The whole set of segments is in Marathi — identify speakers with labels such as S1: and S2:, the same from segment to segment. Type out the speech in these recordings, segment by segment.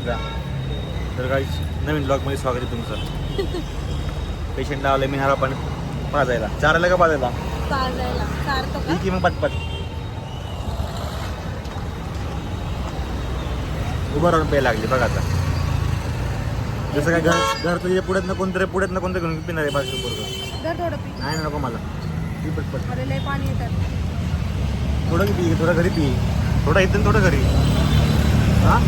S1: माहिती तर काही नवीन ब्लॉगमध्ये स्वागत आहे तुमचं. पेशंट लावले मी हाला पण पाजायला. चारायला का पाजायला? ठीक आहे मग पटपट उभं राहून पे लागली बघा आता. जसं काय घर घर तुझ्या पुढ्यात ना कोणतरी पुढ्यात ना कोणतरी घेऊन पिणार आहे बाजू बरोबर नाही नको मला. ती पटपट थोडं पी थोडं घरी पी. थोडं इथून थोडं घरी. हा?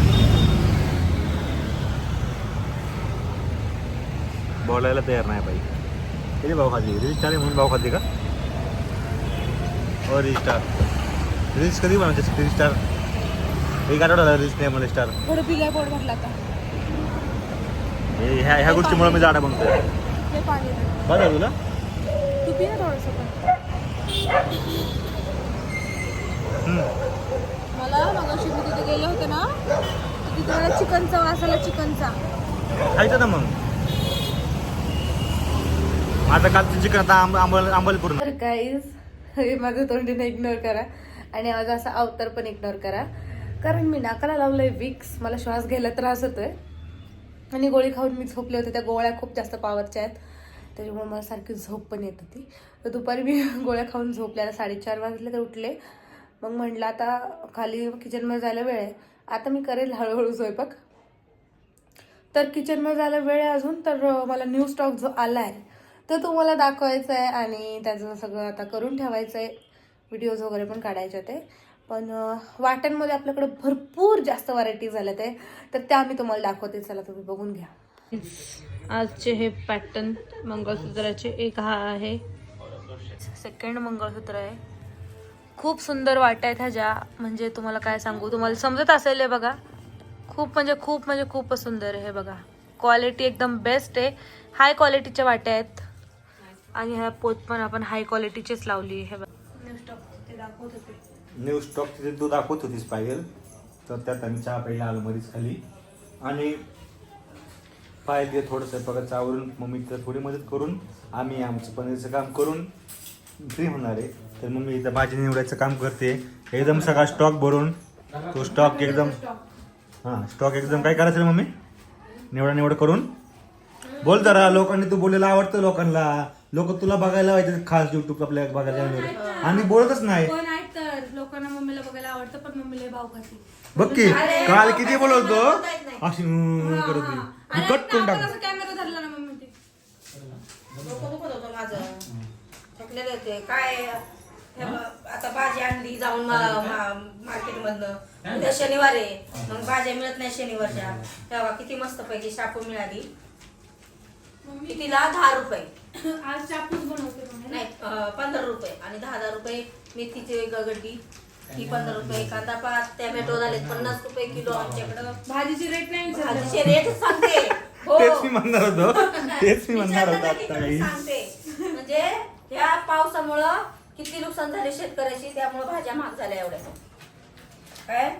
S1: बोलायला तयार नाही बाई किती भाव खाती रिस्टार म्हणून भाव खाते का हो रिस्टार रील्स कधी बनवते रिस्टार एक आठवडा रील्स नाही मला स्टार
S2: थोडं पिलाय पोट भरला आता
S1: हे ह्या ह्या गोष्टीमुळे मी जाडा बनतोय
S2: पाणी येतात
S1: बरं तुला
S2: तू पी ना थोडंसं पण
S1: हम्म.
S2: मला मग मी तिथे गेले होते ना तिथे मला चिकनचा वास आला चिकनचा
S1: खायचं ना मग आता कालचं चिकन आता आंबल आंबल पूर्ण
S2: तर काहीच हे माझं तोंडीने इग्नोर करा आणि माझा असा अवतार पण इग्नोर करा. कारण मी नाकाला लावलंय विक्स मला श्वास घ्यायला त्रास होतोय. आणि गोळी खाऊन मी झोपले होते. त्या गोळ्या खूप जास्त पावरच्या आहेत. त्याच्यामुळे मला सारखी झोप पण येत होती. तर दुपारी मी गोळ्या खाऊन झोपले आता साडेचार वाजले तर उठले. मग म्हटलं आता खाली किचनमध्ये जायला वेळ आहे. आता मी करेल हळूहळू स्वयंपाक. तर किचनमध्ये जायला वेळ आहे अजून. तर मला न्यू स्टॉक जो आला आहे तर तुम्हाला दाखवायचं आहे आणि त्याचं सगळं आता करून ठेवायचं आहे व्हिडिओज वगैरे पण काढायचे होते. पण वाट्यांमध्ये आपल्याकडे भरपूर जास्त व्हरायटीज झाल्या ते. तर त्या मी तुम्हाला दाखवते. चला तुम्ही बघून घ्या. आजचे हे पॅटर्न मंगळसूत्राचे एक हा आहे. सेकंड मंगळसूत्र आहे. खूप सुंदर वाट्या आहेत ह्याच्या म्हणजे तुम्हाला काय सांगू? तुम्हाला समजत असेल हे बघा. खूप म्हणजे खूप म्हणजे खूपच सुंदर आहे हे बघा. क्वालिटी एकदम बेस्ट आहे. हाय क्वालिटीच्या वाट्या आहेत. आणि ह्या पोत पण आपण हाय क्वालिटीचीच लावली हे बघा. ते दाखवत होते.
S1: न्यू स्टॉक तिथे तू दाखवत होतीस पाहिजे तर त्यात आम्ही चहा प्यायला आलो मध्येच खाली. आणि पाहिजे थोडंसं बघायचं आवरून मम्मी तर थोडी मदत करून आम्ही आमचं पनीरचं काम करून फ्री होणार आहे. तर मम्मी इथं भाजी निवडायचं काम करते. एकदम सगळा स्टॉक भरून तो स्टॉक एकदम हां स्टॉक एकदम काय करायचं मम्मी? निवडा निवड करून. बोल जरा लोकांनी तू बोलायला आवडतं लोकांना. लोक तुला बघायला पाहिजे खास युट्यूब आपल्या बघायला channel. आणि बोलतच नाही.
S2: पण आहेत तर? लोकांना मम्मीला बघायला आवडतं पण मम्मीला भाव खाते.
S1: बघ की काल किती बोलवतो अशी हम्म करत होती. मी कट करून टाक.
S2: कॅमेरा धरला ना मम्मी ते.
S3: डोकं दुखत होतं माझं. थकलेले होते काय हे ब- आता भाजी आणली जाऊन मार्केट मधनं उद्या शनिवार आहे. मग भाज्या मिळत नाही शनिवारच्या. तेव्हा किती मस्त पैकी शापू मिळाली. कितीला दहा रुपये.
S2: आज चापूस बनवते
S3: नाही पंधरा रुपये आणि दहा दहा रुपये मेथीची गगड्डी ही पंधरा रुपये कांदा पात टॅमॅटो झालेत पन्नास रुपये किलो आमच्याकडं.
S2: भाजीची रेट नाही.
S3: भाजीचे रेट सांगते. हो.
S1: तेच मी म्हणणार होतो. तेच मी म्हणणार होतो
S3: विचारलं
S1: आता
S3: की
S1: काही
S3: सांगते. म्हणजे या पावसामुळं किती नुकसान झाले शेतकऱ्याची त्यामुळे भाज्या महाग झाल्या एवढ्या. काय?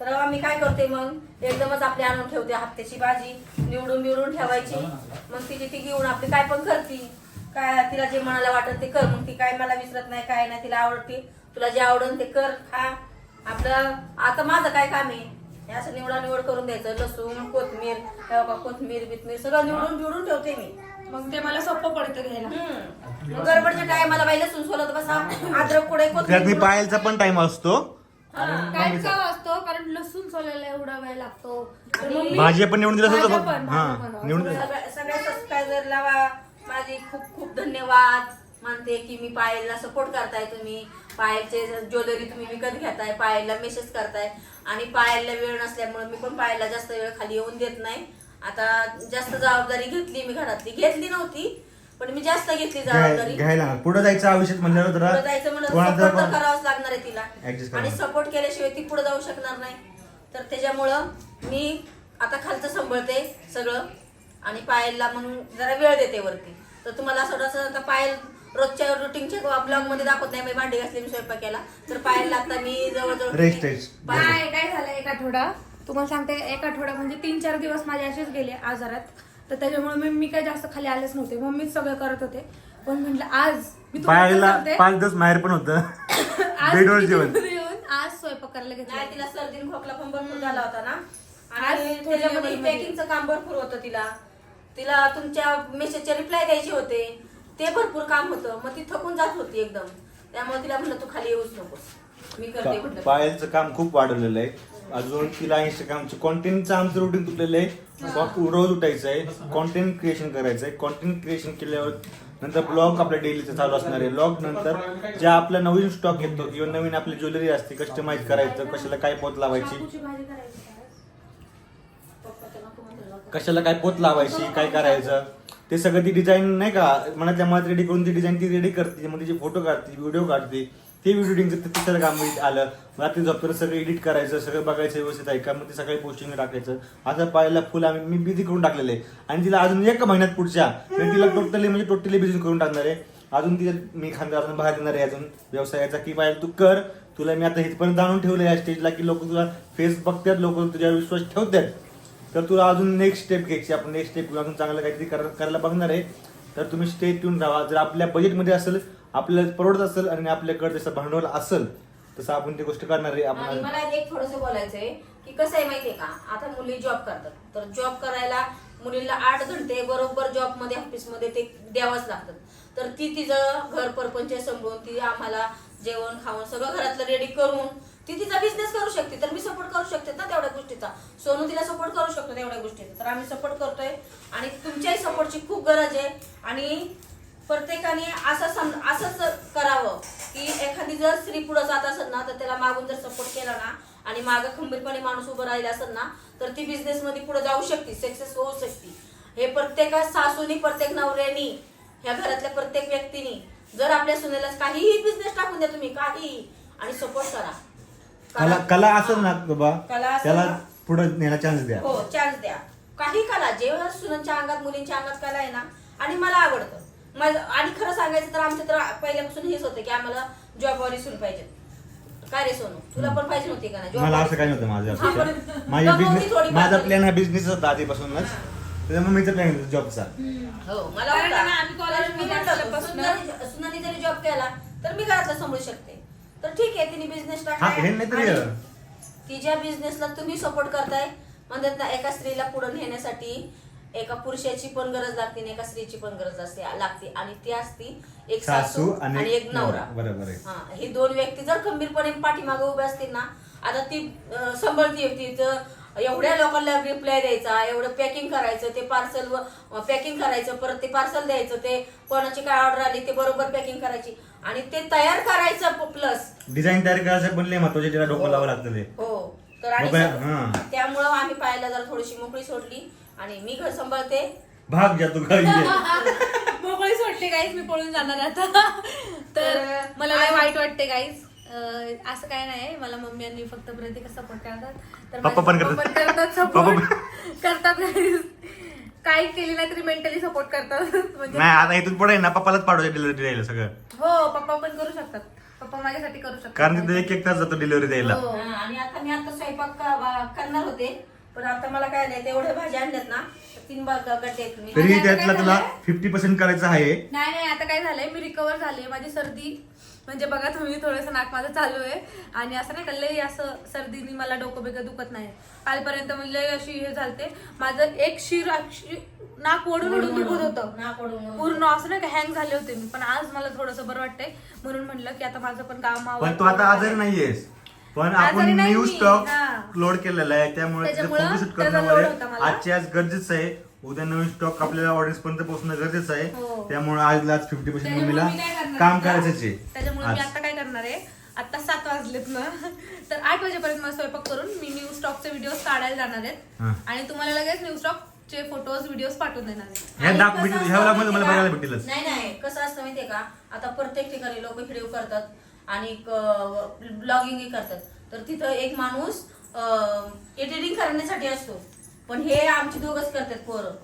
S3: तर आम्ही काय करते मग? एकदमच आपली आणून ठेवते हप्त्याची भाजी निवडून बिवडून ठेवायची. मग तिची ती घेऊन आपली काय पण करते. काय तिला जे मनाला वाटत ते कर. मग ती काय मला विसरत नाही काय नाही तिला आवडते. तुला जे आवडन ते कर खा. आपलं आता माझं काय काम आहे? हे असं निवडा निवड करून द्यायचं. लसूण कोथमीर हे बघा, कोथमीर बिथमीर सगळं निवडून बिवडून ठेवते मी.
S2: मग ते मला सोपं पडतं घ्यायला.
S3: हम्म. मग गडबडच्या टायमाला बाई लसूण सोलत बसा. अद्रक कोथमीर
S1: पायलचा पण टाइम असतो.
S2: काय का असतो? कारण लसूण सोलायला एवढा वेळ लागतो. आणि
S1: भाजी पण निवडून दिलं असतं
S2: भाज्या
S1: बघ
S2: पण,
S1: हा
S2: भाज्या पण.
S1: निवडून दिलं.
S3: सगळ्या सगळ्या सबस्क्रायबर लावा. माझे खूप खूप धन्यवाद. मानते की मी पायलला सपोर्ट करताय तुम्ही. पायलचे ज्वेलरी तुम्ही विकत घेताय. पायलला मेसेज करताय. आणि पायलला वेळ नसल्यामुळे मी पण पायलला जास्त वेळ खाली येऊन देत नाही. आता जास्त जबाबदारी घेतली मी घरातली. घेतली नव्हती. पण मी जास्त घेतली जबाबदारी.
S1: घ्यायला पुढे जायचं आयुष्यात म्हणल्यावर
S3: पुढे
S1: जरा
S3: जायचं म्हणलं
S1: कोणाचं
S3: सपोर्ट तर करावंच लागणार आहे तिला. आणि. सपोर्ट केल्याशिवाय ती पुढे जाऊ शकणार नाही. तर त्याच्यामुळं मी आता खालचं सांभाळते सगळं आणि पायलला म्हणून जरा वेळ देते वरती. तर तुम्हाला असं वाटत असेल तर पायल रोजच्या रुटीनच्या ब्लॉगमध्ये दाखवत नाही मी भांडी घासली मी स्वयंपाक केला. तर पायलला आता मी जवळजवळ
S1: rest.
S3: पाय-
S2: काय काय झालं एक आठवडा? तुम्हाला सांगते एक आठवडा म्हणजे तीन चार दिवस माझे असेच गेले आजारात. तर त्याच्यामुळे मी मी काय जास्त खाली आलेच नव्हते. मम्मीच सगळं करत होते. पण म्हटलं आज मी तुम्हाला सांगते,
S1: पाच दिवस माहेर पण होतं.
S2: आज
S1: बेडवर
S2: मी
S1: जेवण.
S2: येऊन आज स्वयंपाक करायला
S3: नाही
S2: घेतला
S3: तिला सर्दी खोकला पण भरपूर झाला होता ना.
S2: आज
S3: त्याच्यामध्ये
S2: level मध्ये.
S3: पॅकिंगचं काम भरपूर होतं तिला. तिला तुमच्या मेसेजचे रिप्लाय द्यायचे होते. ते भरपूर काम होतं. मग ती थकून जात होती एकदम. त्यामुळे तिला म्हणलं तू खाली येऊच नकोस मी करते म्हटलं.
S1: पायलचं काम खूप वाढवलेलं आहे. अजून तिला इंस्टाग्रामचं कॉन्टेंटचं आमचं रुटीन तुटलेलं आहे. रोज उठायचं आहे. कॉन्टेंट क्रिएशन करायचं आहे. कॉन्टेंट क्रिएशन केल्यावर नंतर ब्लॉग आपल्या डेलीचं चालू असणार आहे. ब्लॉग नंतर ज्या आपला नवीन स्टॉक येतो किंवा नवीन आपली ज्वेलरी असते कस्टमाइज करायचं कशाला काय पोत लावायची. कशाला काय पोत लावायची? काय करायचं? ते सगळं ती डिझाईन नाही का? मनातल्या मनात रेडी करून ती डिझाईन ती रेडी करते. मग तिचे फोटो काढते व्हिडिओ काढते. ते व्हिडिओ ते तिसरं काम आलं रात्री झोपताना सगळं एडिट करायचं सगळं बघायचं व्यवस्थित आहे का? मग ते सकाळी पोस्टिंग टाकायचं. आता पाहायला फुल आम्ही मी बिझी करून टाकलेलं आहे. आणि तिला अजून एक महिन्यात पुढच्या. तिला टोटली म्हणजे टोटली बिझी करून टाकणार आहे. अजून तिला मी खानदारातून बाहेर येणार आहे अजून. व्यवसायाचा की पाहिजे तू कर. तुला मी आता इथपर्यंत जाणून ठेवलं या स्टेजला की लोक तुला फेस बघतात लोक तुझ्यावर विश्वास ठेवतात. तर तुला अजून नेक्स्ट स्टेप घ्यायची आपण नेक्स्ट स्टेप अजून चांगलं काहीतरी कर- करायला बघणार आहे. तर तुम्ही स्टे ट्यून राहा. जर आपल्या बजेटमध्ये असेल आपल्याला परवडत असेल आणि आपल्याकडे जसं भांडवल असेल तसं आपण ती गोष्ट करणार आहे.
S3: आणि
S1: आपण
S3: मला एक थोडस बोलायचंय की कसं आहे माहितीये का? आता मुली जॉब करतात. तर जॉब करायला मुलीला आठ घंटे बरोबर जॉबमध्ये ऑफिसमध्ये ते द्यावंच लागतात. तर ती तिचं घर परपंच सांभाळून ती आम्हाला जेवण खावण सगळं घरातलं रेडी करून ती तिचा बिझनेस करू शकते. तर मी सपोर्ट करू शकते ना तेवढ्या गोष्टीचा? सोनू तिला सपोर्ट करू शकतो तेवढ्या गोष्टीचा? तर आम्ही सपोर्ट करतोय. आणि तुमच्याही सपोर्टची खूप गरज आहे. आणि प्रत्येकाने असं सम असंच करावं की एखादी जर स्त्री पुढे जात असेल ना तर त्याला मागून जर सपोर्ट केला ना आणि मागं खंबीरपणे माणूस उभं राहिला असेल ना तर ती बिझनेस मध्ये पुढे जाऊ शकते सक्सेस होऊ शकते. हे प्रत्येक सासूनी प्रत्येक नवऱ्यानी ह्या घरातल्या प्रत्येक व्यक्तीनी जर आपल्या सुनेला काहीही बिझनेस टाकून द्या तुम्ही काही आणि सपोर्ट करा.
S1: कला कला असेल ना बाबा.
S3: कला
S1: त्याला. पुढे नेला चान्स द्या.
S3: हो चान्स द्या. काही कला जेव्हा सुनांच्या अंगात मुलींच्या अंगात कला आहे ना आणि मला आवडतं. माझं आणि खरं सांगायचं तर आमचं तर पहिल्यापासून हेच होतं की आम्हाला जॉबवाली सून पाहिजे. काय रे सोनू? तुला पण पाहिजे होती का ना
S1: मला असं काही नव्हतं माझं
S3: हा, पण
S1: अपेक्षा. माझ्या
S3: दमवती
S1: बिझनेस
S3: थोडी
S1: माझा
S3: बाजूला.
S1: प्लॅन हा बिझनेस होता आधीपासूनच. त्याच्यामुळे मीचा प्लॅन होता जॉबचा
S3: हो मला
S2: कारण
S3: होता.
S2: ना, आम्ही college
S3: तर मी
S2: मध्ये
S3: म्हटलं,
S2: असल्यापासून-
S3: सुनाने- सुनाने जरी जॉब केला तर मी घरातला सांभाळू शकते. तर ठीक आहे तिने बिझनेस
S1: हा हे नाही तरी
S3: तिच्या बिझनेसला तुम्ही सपोर्ट करताय. म्हणतात ना एका स्त्रीला पुढे नेण्यासाठी एका पुरुषाची पण गरज लागते आणि एका स्त्रीची पण गरज असते लागते. आणि ती असती एक सासू आणि एक नवरा.
S1: बरोबर
S3: हा ही दोन व्यक्ती जर खंबीरपणे पाठीमागे उभे असतील ना आता ती सांभाळती तिचं एवढ्या लोकांना रिप्लाय द्यायचा एवढं पॅकिंग करायचं ते पार्सल पॅकिंग करायचं परत ते पार्सल द्यायचं ते कोणाची काय ऑर्डर आली ते बरोबर पॅकिंग करायची. आणि ते तयार करायचं प्लस
S1: डिझाईन तयार करायचं पण लय महत्त्वाचे त्याला डोकं लावावं लागतं
S3: हो. तर आणि
S1: हा.
S3: त्यामुळं आम्ही पाहायला जरा थोडीशी मोकळी सोडली. आणि मी घर सांभाळते.
S1: भाग जा तू घरी.
S2: मोकळी सोडते गाईज मी पळून जाणार आता. तर मला लय
S3: आज-
S2: वाईट वाटते गाईज असं काय नाही मला मम्मी आणि फक्त प्रतीक सपोर्ट करतात. तर
S1: पप्पा पण करतात.
S2: सपोर्ट करतात. काही केली नाही तरी मेंटली सपोर्ट करतात. म्हणजे
S1: नाही आता इथून पुढे ना पप्पालाच पाठवायचं डिलिव्हरी द्यायला सगळं.
S2: हो पप्पा पण करू शकतात. पप्पा माझ्यासाठी करू शकतात.
S1: कारण तिथे एक एक तास जातो डिलिव्हरी द्यायला.
S2: हो.
S3: आणि आता मी आता स्वयंपाक करणार होते. पण आता मला काय नाही तेवढ्या भाज्या आणल्यात ना तर तीन बाग गड्डे आहेत मी.
S1: तरी त्यातला तुला? फिफ्टी पर्सेंट करायचं आहे.
S2: नाही नाही आता काय झालंय मी रिकवर झाले माझी सर्दी म्हणजे बघा तुम्ही थोडंसं नाक माझं चालू आहे. आणि असं नाही का लई असं सर्दीने मला डोकं बिकं दुखत नाही. कालपर्यंत म्हणजे लई अशी हे झालते. माझं एक शिर नाक ओढून ओढून दुखत होतं.
S3: ओढून.
S2: पूर्ण असं नाही का हँग झाले होते मी. पण आज मला थोडंसं बरं वाटतंय. म्हणून म्हणलं की आता माझं पण काम.
S1: पण तू आता आजारी नाहीयेस. पण
S2: आजारी
S1: आपण
S2: नाही
S1: न्यू
S2: मी,
S1: स्टॉक
S2: हा.
S1: लोड केलेला आहे त्यामुळे
S2: त्याच्यामुळं
S1: फोटोशूट
S2: त्याचा
S1: करणं
S2: load होता मला.
S1: आजची आज गरजेचं आहे. उद्या नवीन स्टॉक आपल्याला ऑडियन्स पर्यंत पोहोचणं गरजेचं आहे.
S2: हो.
S1: त्यामुळे आज आज फिफ्टी पर्सेंट मम्मीला काम आहे.
S2: त्याच्यामुळे मी. आता काय करणार आहे? आता सात वाजलेत ना. तर आठ वाजेपर्यंत मला स्वयंपाक करून मी न्यू स्टॉकचे व्हिडिओ काढायला जाणार आहेत. आणि तुम्हाला लगेच न्यू स्टॉकचे फोटोज व्हिडिओ पाठवून देणार
S3: नाही नाही. कसं असतं माहितीये का? आता प्रत्येक ठिकाणी लोक व्हिडिओ करतात आणि ब्लॉगिंग करतात. तर तिथं एक माणूस एडिटिंग करण्यासाठी असतो पण हे आमची दोघच करतात पोरं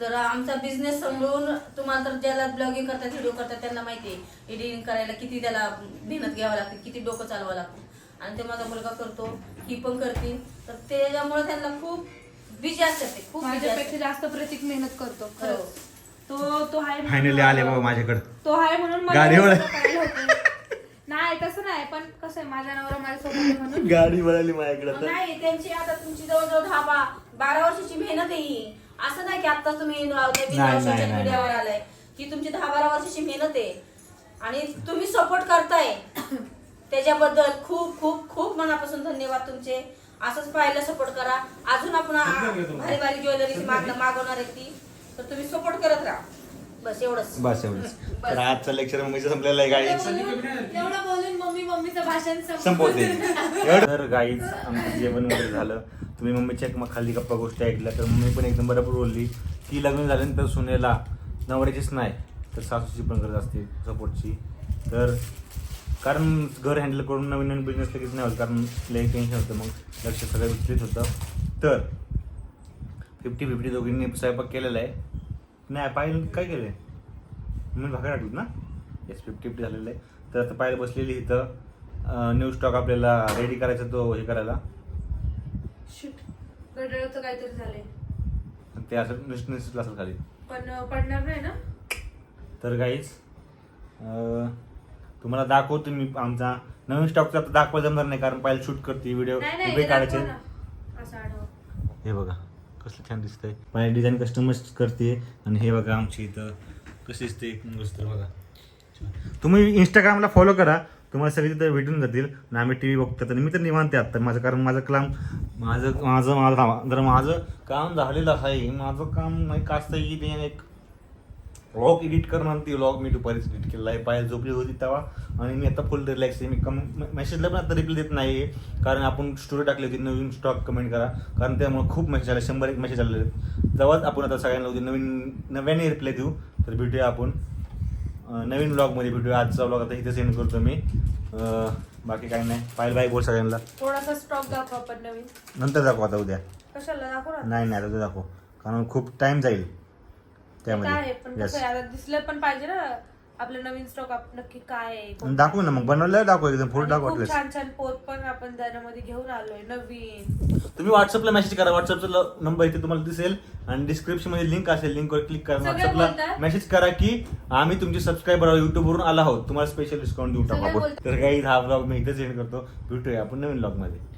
S3: तर आमचा बिझनेस समजून तुम्हाला तर ज्याला ब्लॉगिंग करतात व्हिडिओ करतात त्यांना माहिती आहे एडिटिंग करायला किती त्याला मेहनत घ्यावं लागते किती डोकं चालवावं लागतं आणि ते माझा मुलगा करतो ही पण करतील तर त्याच्यामुळे त्यांना खूप बिजी असतात ते खूप
S2: माझ्यापेक्षा. जास्त प्रतीक मेहनत करतो
S3: हो.
S2: खरंच. तो तो आहे म्हणून-
S1: फायनली आले बाबा माझ्याकडे
S2: तो आहे म्हणून मला
S1: गाडीवर.
S2: जास्त करायला होतं. नाही तसं नाही पण कसं आहे माझा नवरा माझ्यासोबत आहे म्हणून.
S1: गाडी वळाली माझ्याकडे तर.
S3: नाही त्यांची आता तुमची जवळजवळ दहा बा बारा वर्षाची मेहनत आहे ही. असं नाही की आता तुम्ही
S1: नाही, नाही,
S3: सोशल
S1: नाही.
S3: मीडियावर आलाय. ही तुमची दहा बारा वर्षाची मेहनत आहे. आणि तुम्ही सपोर्ट करताय. त्याच्याबद्दल खूप खूप खूप मनापासून धन्यवाद तुमचे. असंच पाहायला सपोर्ट करा. अजून आपण आ- भारी भारी ज्वेलरी मागवणार आहे ती. तर तुम्ही सपोर्ट करत राहा. बस एवढंच.
S1: बस एवढंच. तर आजचं लेक्चर मम्मीचं संपलेलं आहे गाईज.
S2: एवढं बोलून मम्मी मम्मीचं भाषण
S1: संपवते. तर गाईज आमचं जेवण वगैरे झालं. तुम्ही मम्मीच्या एक मग खाली गप्पा गोष्टी ऐकल्या. तर मम्मी पण एकदम बरोबर बोलली. की लग्न झाल्यानंतर सुनेला नवऱ्याचीच नाही तर सासूची पण गरज असते सपोर्टची तर कारण घर हँडल करून नवीन नवीन बिझनेस लगेच नाही होत कारण लई टेन्शन होतं मग. लक्ष सगळं विचलित होतं. तर फिफ्टी फिफ्टी दोघींनी स्वयंपाक केलेला आहे. नाही पाहिलं काय केलं आहे मी भाकर टाकलीत ना? येस फिफ्टी फिफ्टी झालेलं आहे. तर आता पाहिलं बसलेली इथं न्यू स्टॉक आपल्याला रेडी करायचा तो हे करायला.
S2: शूट गडळचं काहीतरी झालंय.
S1: ते असं निश्चित असेल खाली.
S2: पण पडणार नाही ना?
S1: तर गाईज तुम्हाला दाखवतो मी आमचा. नवीन स्टॉकचा आता दाखवायला जमणार नाही कारण पाहिलं शूट करते व्हिडिओ
S2: नाही नाही
S1: उभे काढायचे.
S2: दाखवा ना. असं आडवं.
S1: हे बघा. कसलं छान दिसतंय. पाय डिझाईन कस्टमर्स करते. आणि हे बघा आमची इथं कशी दिसते मस्त बघा. तुम्ही इंस्टाग्रामला फॉलो करा. तुम्हाला सगळे तिथं भेटून जातील. आणि आम्ही टी व्ही बघतात. आणि मी तर निवांत आहे आत्ता माझं कारण माझं काम माझं माझं माझं जर माझं काम झालेलं आहे. माझं काम नाही कास्त की ते एक व्लॉग एडिट करणं ती व्लॉग मी दुपारीच एडिट केलेला आहे पाय झोपली होती तेव्हा. आणि मी आता फुल रिलॅक्स आहे मी कम मेसेजला पण आता रिप्लाय देत नाही कारण आपण स्टोरी टाकली होती नवीन स्टॉक कमेंट करा. कारण त्यामुळे खूप मेसेज आले शंभर एक मेसेज आलेले आहेत तेव्हाच आपण आता सगळ्यांना उद्या नवीन नव्याने रिप्लाय देऊ. तर भेटूया आपण. नवीन ब्लॉगमध्ये भेटूया. आजचा ब्लॉग आता इथे सेंड करतो मी. बाकी काही नाही. पाहिलं बाय बोल सगळ्यांना.
S2: थोडासा स्टॉक दाखव आपण नवीन.
S1: नंतर दाखव आता उद्या.
S2: कशाला दाखव
S1: नाही नाही आता दाखव. कारण खूप टाइम जाईल.
S2: आहे? पण
S1: त्यामध्ये
S2: कसं आता दिसलं पण पाहिजे ना. आपलं नवीन स्टॉक नक्की काय आहे कोण-
S1: दाखवू ना मग. बनवल्यावर दाखव एकदम फोटो
S2: आणि
S1: दाखव
S2: खूप छान छान पोत पण आपण त्यामध्ये घेऊन आलोय नवीन.
S1: तुम्ही व्हॉट्सअपला मेसेज करा. व्हॉट्सअपचा नंबर इथे तुम्हाला दिसेल. आणि डिस्क्रिप्शनमध्ये लिंक असेल लिंकवर क्लिक करा.
S2: सगळे
S1: व्हॉट्सअपला
S2: बोलतात.
S1: मेसेज करा की आम्ही तुमचे सबस्क्रायबर युट्यूब वरून आला आहोत. तुम्हाला स्पेशल डिस्काउंट देऊन टाकू
S2: सगळे
S1: आपण.
S2: बोलतात.
S1: तर काही हा ब्लॉग मी इथे सेंड करतो. भेटूया आपण नवीन ब्लॉगमध्ये.